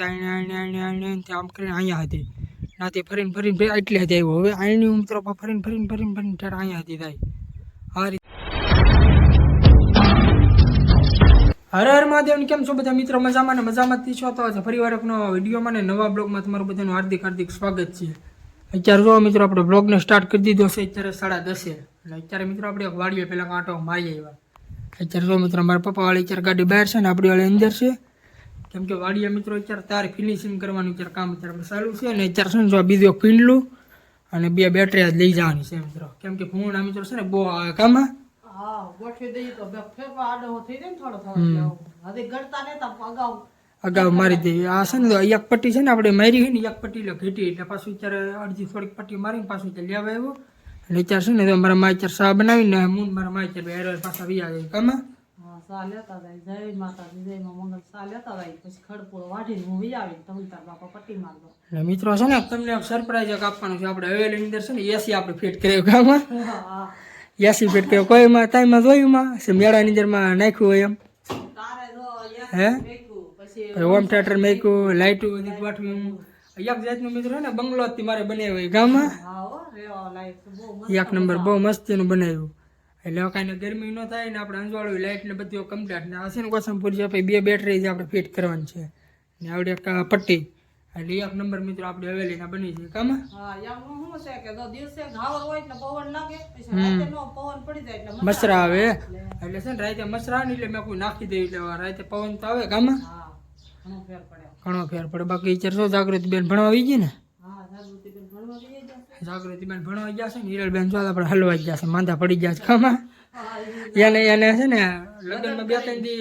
આણે આણે આણે આણે આણે આમ કરીને અહીંયા હતી નાથી ફરીને ફરીને ફરી એટલે હતી આવ્યો હવે આણી મિત્રો ફરીને ફરીને ફરીને ફરીને ત્યારે અહીંયા હતી થાય આ રીતે હર હર મહાદેવ કેમ છો બધા મિત્રો મજામાં ને મજામાં જ છો તો આજે ફરી વાર એકનો વિડીયોમાં ને નવા બ્લોગમાં તમારું બધાનું હાર્દિક હાર્દિક સ્વાગત છે અત્યારે જો મિત્રો આપણે બ્લોગને સ્ટાર્ટ કરી દીધો છે અત્યારે સાડા દસે અને અત્યારે મિત્રો આપણે એક વાડીએ પહેલાં કાંટો મારી આવ્યા અત્યારે જો મિત્રો મારા પપ્પા વાળી અત્યારે ગાડી બહાર છે ને આપણી વાળી અંદર છે કેમ કે વાડિયા મિત્રો અત્યારે તારે ફિનિશિંગ કરવાનું અત્યારે કામ અત્યારે ચાલુ છે અને અત્યારે ને જો આ બીજો ફીંડલું અને બે બેટરી લઈ જવાની છે મિત્રો. કેમ કે ફોન આ મિત્રો છે ને બહુ આવે કામાં જાય એટલે અગાઉ અગાઉ મારી દેવી આ છે ને એક પટ્ટી છે ને આપણે મારી છે ને એક પટ્ટી એટલે ઘેટી. એટલે પાછું અત્યારે અડધી થોડીક પટ્ટી મારીને પાછું અત્યારે લેવા આવ્યો. અને અત્યારે છે ને મારા માય ચાર સા બનાવીને મૂન મારા માય ચાર બે પાછા વી આવે કામાં હા સા જાય જય માતાજી જય માં મંગળ સા લેતા જાય પછી ખડપુર વાઢીને હું આવી તમે તાર બાપા પટ્ટી મારજો મિત્રો છે ને તમને સરપ્રાઈઝ એક આપવાનું છે આપણે હવે અંદર છે ને એસી આપણે ફિટ કર્યું ગામમાં એસી ફિટ કર્યો. કોઈમાં તાઈમાં જોયુંમાં છે મેળાની અંદરમાં નાખ્યું હોય એમ? હે? હોમ થિયેટર મેક્યું લાઇટું બધી ગોઠવ્યું એક જાતનું મિત્રો ને બંગલો થી મારે બનાવ્યો ગામમાં. મસ્ત એક નંબર બહુ મસ્તીનું બનાવ્યું. એટલે કાંઈ ગરમી ન થાય ને આપણે અંજવાળું લાઇટ ને બધું કમ્પ્લીટ ને આ છે ને કોસમપુરી છે બે બેટરી જે આપણે ફિટ કરવાની છે. ને આવડે પટ્ટી. એટલે એક નંબર મિત્રો આપણે હવેલીના બની છે. કામ? હા એમનું શું કે દિવસે ઘાવર હોય એટલે પવન લાગે પછી રાતે નો પવન પડી જાય એટલે મસરા આવે. એટલે છે ને રાતે મસરા ને એટલે મેં કોઈ નાખી દે એટલે રાતે પવન તો આવે. કામ? હા ઘણો ફેર પડે ઘણો ફેર પડે બાકી ચાર શું જાગૃત બેન ભણવા આવી ગઈ ને હા જાગૃતિ બેન ભણવા જશે ભણવા ગયા છે ને, હિરલબેન જો આપણે હલવાઈ ગયા છે માંદા પડી ગયા છે ખામાં. એને એને છે ને, લગ્નમાં બે ત્રણ દી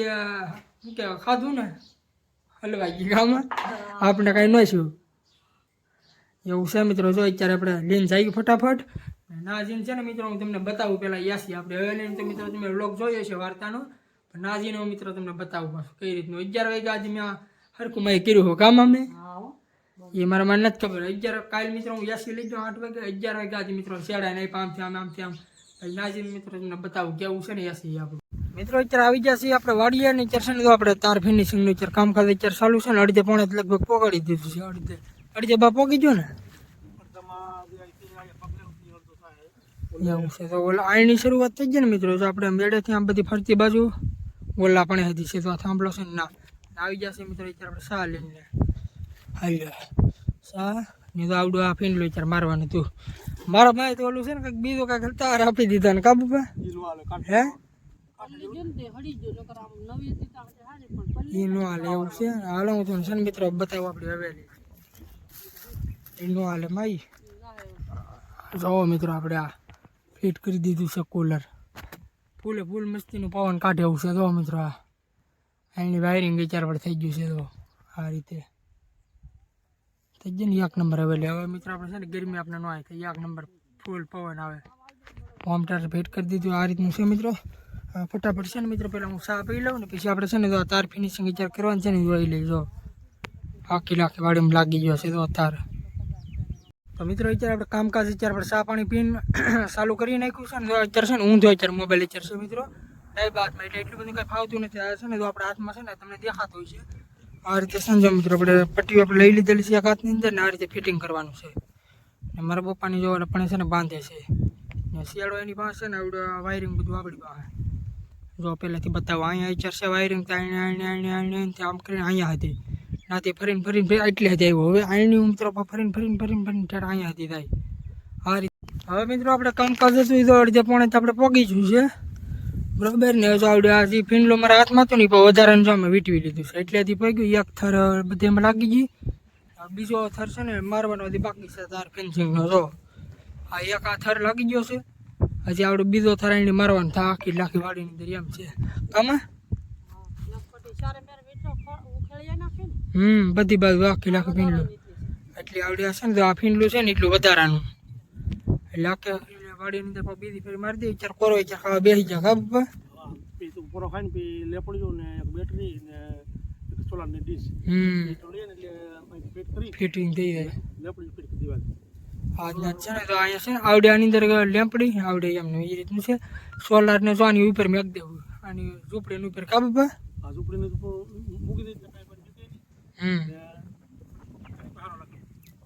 શું કહેવાય, ખાધું ને, હલવાઈ ગઈ ગામમાં આપણે કાંઈ ન છું એવું છે મિત્રો, જો અત્યારે આપણે લીન જઈ ફટાફટ. નાજીન છે ને મિત્રો, હું તમને બતાવું પહેલાં યાસી, આપણે હવે તો મિત્રો તમે વ્લોગ જોયો છે વાર્તાનો. નાજીનો મિત્રો તમને બતાવું કઈ રીતનું. અગિયાર વાગ્યા આજે મેં હરકું મેં કર્યું હોય કામ અમે. એ મારા મને નથી ખબર. અગિયાર કાલ મિત્રો હું યાસી લઈ ગયો, આઠ વાગે. અગિયાર વાગ્યા આજે મિત્રો શેડા નહીં પામથી આમ આમથી આમ નાજીન મિત્રો તમને બતાવું કેવું છે ને યાસી આપણું. મિત્રો અત્યારે આવી ગયા છીએ આપણે વાડીએ ને અત્યારે છે આપણે તાર ફિનિશિંગનું અત્યારે કામકાજ અત્યારે ચાલુ છે ને અડધે પોણે લગભગ પોગાડી દીધું છે, અડધે. અડધે બા પોગી ગયો ને? એવું છે તો ઓલા આયની શરૂઆત થઈ ગઈ ને મિત્રો, જો આપણે મેળેથી આમ બધી ફરતી બાજુ. ઓલા પણ હતી છે તો થાંભલો છે ને ના. આવી છે મિત્રો અત્યારે આપણે સા લઈને. હાલ્યો. સા ને તો આવડું આ ફીંડલું અત્યારે મારવાનું તું મારા ભાઈ તો ઓલું છે ને કંઈક બીજું કાંઈક તાર આપી દીધા ને. કાબુ પા હે? એ નો હાલે, એવું છે હાલો, હું તમને છે ને મિત્રો બતાવું આપણી હવેલી. એ નો હાલે માઈ. જોવો મિત્રો, આપણે આ ફિટ કરી દીધું છે કુલર. ફૂલે ફૂલ મસ્તીનું પવન કાઢે એવું છે. જો મિત્રો, આ. એની વાયરિંગ વિચાર પર થઈ ગયું છે તો આ રીતે. થઈ જાય ને એક નંબર હવેલી હવે મિત્રો આપણે છે ને ગરમી આપણે ન આવે એક નંબર ફૂલ પવન આવે. હોમ ટાર ભેટ કરી દીધું. આ રીતનું છે મિત્રો. ફટાફટ છે ને મિત્રો, પહેલાં હું ચા પી લઉં ને પછી આપણે છે ને તો તાર ફિનિશિંગ વિચાર કરવાનું છે ને જોઈ લઈજો આખી લાખી વાડીમાં લાગી ગયો છે તો તાર તો મિત્રો, અત્યારે આપણે કામકાજ અત્યારે આપણે સા પાણી પીને ચાલુ કરી નાખ્યું છે ને અત્યારે છે ને ઊંધો અત્યારે મોબાઈલ અત્યારે છે મિત્રો. ડાઈબ હાથમાં એટલે એટલું બધું કંઈ ફાવતું નથી. આ છે ને તો આપણા હાથમાં છે ને તમને દેખાતું હોય છે આ રીતે સમજો મિત્રો આપણે પટ્ટીઓ આપણે લઈ લીધેલી છે એક હાથની અંદર ને આ રીતે ફિટિંગ કરવાનું છે. ને મારા પપ્પાની જો પણ છે ને બાંધે છે. ને શિયાળો એની પાસે ને આવડે વાયરિંગ બધું આપણી પાસે. જો પહેલાંથી બતાવો, અહીંયા અત્યારે વાયરિંગ તો અહીંયા અહીંયા અહીંયા અહીંયા આમ કરીને અહીંયા હતી. નાથી ફરીને ફરીને ફરી એટલે હતી આવ્યો. હવે અહીંની મિત્રો ફરીને ફરીને ફરીને ફરીને ત્યારે અહીંયા હતી થાય. આ રીતે. હવે મિત્રો આપણે કામકાજ હતું એ તો અડધે પોણે આપણે પોગી ગયું છે. બરાબર ને જો આવડે આ જે ફીંડલો મારા હાથમાં તો નહીં, પણ વધારાનું જો અમે વીટવી લીધું છે. એટલેથી પગ્યું, એક થર બધે એમાં લાગી ગઈ. આ બીજો થર છે ને, મારવાનો હજી બાકી છે, તાર ફેન્સિંગનો જો. આ એક આ થર લાગી ગયો છે. હજી આવડે બીજો થર એને મારવાનો થાય આખી લાખી વાડીની અંદર એમ છે. કામાં? લખપતિ ચારે મેર મીઠો ઉખેળી નાખે ને હમ, બધી બાજુ આખી લાખી ફીંડલું. એટલે આવડે આ છે ને, તો આ ફીંડલું છે ને, એટલું વધારાનું. એટલે આખે વાડીની અંદર બીજી ફેરી મારી દે ચાર કોરો ચાર ખાવા બેસી જાય ખબર પૂરો ખાઈને પછી લેપડીઓ ને એક બેટરી ને એક સોલારની ડીશ. હમ. એટલે ફિટ કરી. ફિટિંગ થઈ જાય. લેપડી ફિટ કરી દેવાની. આજના છે ને તો અહીંયા છે આવડે આની અંદર લેમ્પડી આવડે એમનું એ રીતનું છે. સોલાર ને જો આની ઉપર મેક દેવું. આની ઝૂંપડીની ઉપર કા બાપા આ ઝૂંપડીને મૂકી પણ હમ.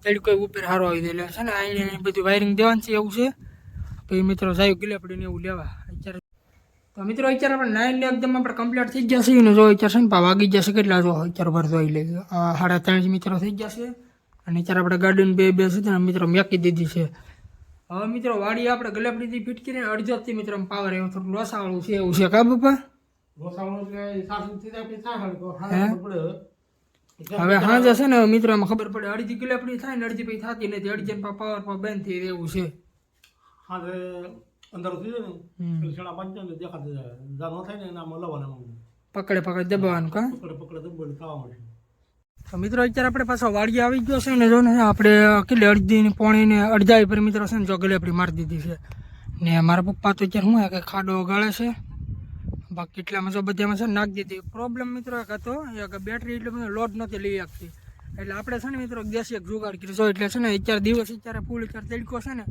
તડકો ઉપર હારો આવી જાય. છે ને અહીં બધું વાયરિંગ દેવાનું છે એવું છે. પછી મિત્રો જાય ગિલેપડીને એવું લેવા. અત્યારે તો મિત્રો અત્યારે આપણે નાઇન એકદમ આપણે કમ્પ્લીટ થઈ જશે. છે ને જો અત્યારે છે ને પા વાગી જશે કેટલા જો અત્યારે ભર જોઈ લે આ સાડા ત્રણ મિત્રો થઈ જશે. અને અત્યારે આપણે ગાર્ડન બે બે છે ને મિત્રો મેકી દીધી છે. હવે મિત્રો વાડી આપણે ગલેપડીથી ફિટ કરીને અડધોથી મિત્રો પાવર એવું થોડું લોસાવાળું છે એવું છે કા બાપા? તો હવે હા છે ને મિત્રો ખબર પડે અડધી ગલેપડી થાય ને અડધી પછી થતી નથી. અડધી પાવર પર બંધ થઈ એવું છે. હાલે અંદર થઈ જાય ને એટલે છેડા બાંધી ને દેખાતું જાય. જા ન થાય ને એના લવાના પકડે પકડે દબાવવાનું કા? પકડે પકડે દબોડી ખાવા માટે. તો મિત્રો અત્યારે આપણે પાછો વાડી આવી ગયો છે ને જો ને આપણે કેટલી અડધી ને પોણી ને અડધા પર મિત્રો છે ને જો આપણી મારી દીધી છે. ને મારા પપ્પા તો અત્યારે શું કે ખાડો ગાળે છે. બાકી કેટલામાં જો બધામાં છે ને નાખી દીધી. પ્રોબ્લેમ મિત્રો એક હતો એક બેટરી એટલે બધું લોડ નથી લઈ આપતી એટલે આપણે છે ને મિત્રો ગેસ એક જુગાડ કર્યો એટલે છે ને અત્યારે દિવસ અત્યારે ફૂલ અત્યારે તડકો છે ને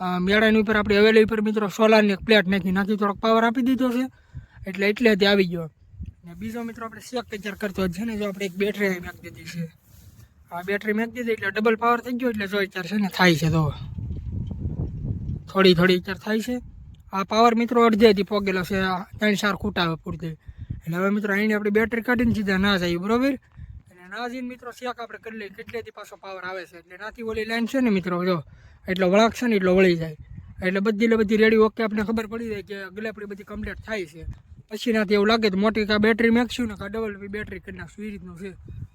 મેળાની ઉપર આપણે હવેલી ઉપર મિત્રો સોલારની એક પ્લેટ નાખી નાખી થોડોક પાવર આપી દીધો છે. એટલે એટલે તે આવી ગયો. ને બીજો મિત્રો આપણે શેક વિચાર કરતો છે ને, જો આપણે એક બેટરી મેક દીધી છે. આ બેટરી મેક દીધી એટલે ડબલ પાવર થઈ ગયો એટલે જો અત્યારે છે ને થાય છે તો થોડી થોડી અત્યારે થાય છે. આ પાવર મિત્રો અડધેથી પોગેલો છે ત્રણ ચાર ખૂટા પૂરતી. એટલે હવે મિત્રો અહીંની આપણે બેટરી કાઢીને સીધા ના જાય, બરોબર? અને ના જઈને મિત્રો શેક આપણે કરી લઈએ. કેટલેથી પાછો પાવર આવે છે? એટલે નાથી ઓલી લાઈન છે ને મિત્રો, જો. એટલો વળાક છે ને એટલો વળી જાય. એટલે બધી એટલે બધી રેડી ઓકે આપણે ખબર પડી જાય કે ગલેપડી બધી કમ્પ્લીટ થાય છે. પછી નાથી એવું લાગે તો મોટી કાં બેટરી મેકશું ને કાં ડબલ બેટરી કરી નાખશું એ રીતનું છે.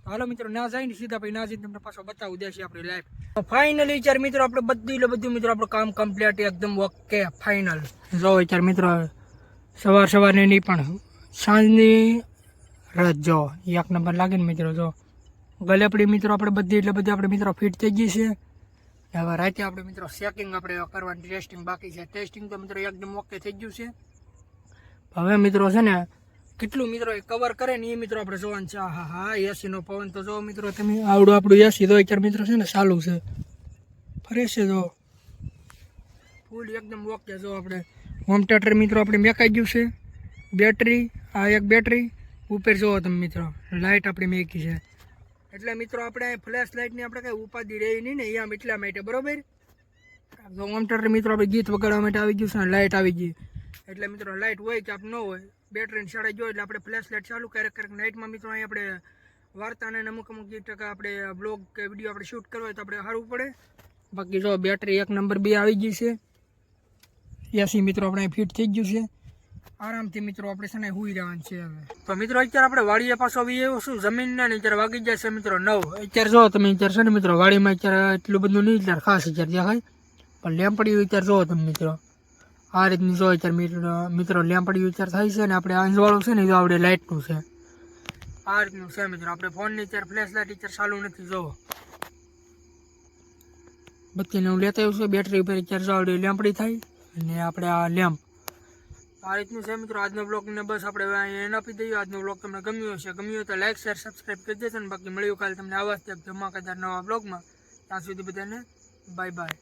હાલો મિત્રો, ના જાય ને સીધા પછી ના જઈને તમને પાછો બતાવું દેશે આપણી લાઈફ ફાઇનલી ચાર મિત્રો આપણે બધું એટલે બધું મિત્રો આપણું કામ કમ્પ્લીટ એકદમ ઓકે ફાઇનલ જો ચાર મિત્રો, સવાર સવારે નહીં પણ સાંજની રાત જો, એક નંબર લાગે ને મિત્રો, જો. ગલેપડી મિત્રો આપણે બધી, એટલે બધી આપણે મિત્રો ફિટ થઈ ગઈ છે. હવે રાતે આપણે મિત્રો ચેકિંગ આપણે કરવાની ટેસ્ટિંગ બાકી છે. ટેસ્ટિંગ તો મિત્રો એકદમ ઓકે થઈ ગયું છે. હવે મિત્રો છે ને, કેટલું મિત્રો એ કવર કરે ને એ મિત્રો આપણે જોવાનું છે. હા હા એસી નો પવન તો જો મિત્રો તમે. આવડું આપણું એસી તો અત્યારે મિત્રો છે ને ચાલુ છે. ફરે છે જો. ફૂલ એકદમ ઓકે જો આપણે. હોમ થિયેટર મિત્રો આપણે મેકાઈ ગયું છે. બેટરી આ એક બેટરી ઉપર જુઓ તમે મિત્રો. લાઇટ આપણી મેકી છે. એટલે મિત્રો, આપણે ફ્લેશ લાઇટની આપણે કંઈ ઉપાધિ રહી નહીં ને, અહીંયા એટલા માટે, બરોબર? ઓમટર મિત્રો, આપણે ગીત વગાડવા માટે આવી ગયું છે અને લાઇટ આવી ગઈ. એટલે મિત્રો લાઇટ હોય કે આપ ન હોય બેટરીને શાળા જોઈએ એટલે આપણે ફ્લેશ લાઇટ ચાલુ ક્યારેક ક્યારેક નાઇટમાં મિત્રો, અહીં આપણે વાર્તાને અમુક અમુક જે ટકા આપણે બ્લોગ કે વીડિયો આપણે શૂટ કરવો હોય તો આપણે સારું પડે. બાકી જો બેટરી એક નંબર બે આવી ગઈ છે. એસી મિત્રો, આપણે ફિટ થઈ ગયું છે. આરામથી મિત્રો આપણે છે ને હુઈ રહેવાનું છે હવે. તો મિત્રો અત્યારે આપણે વાડીએ પાછો આવી એવું શું? જમીન ને અત્યારે વાગી જાય છે મિત્રો નવ. અત્યારે જો તમે અત્યારે છે ને મિત્રો વાડીમાં અત્યારે એટલું બધું નહીં અત્યારે ખાસ અત્યારે દેખાય. પણ લેમ્પડી અત્યારે જો તમે મિત્રો. આ રીતની જો અત્યારે મિત્રો મિત્રો લેમ્પડી અત્યારે થાય છે ને આપણે અંજવાળું છે ને જો આપણે લાઇટનું છે. આ રીતનું છે મિત્રો આપણે ફોનની અત્યારે ફ્લેશ લાઇટ અત્યારે ચાલુ નથી જોવો બત્તીને હું લેતા આવ્યું છે બેટરી ઉપર અત્યારે જો આવડી લેમ્પડી થાય અને આપણે આ લેમ્પ આ રીતનું છે મિત્રો. આજનો બ્લોગને બસ આપણે અહીંયા એને આપી દઈએ. આજનો બ્લોગ તમને ગમ્યો હશે, ગમ્યો તો લાઈક શેર સબસ્ક્રાઈબ કરી દેજો ને. બાકી મળ્યું કાલે તમને આવા જ ધમાકેદાર નવા બ્લોગમાં ત્યાં સુધી બધાને બાય બાય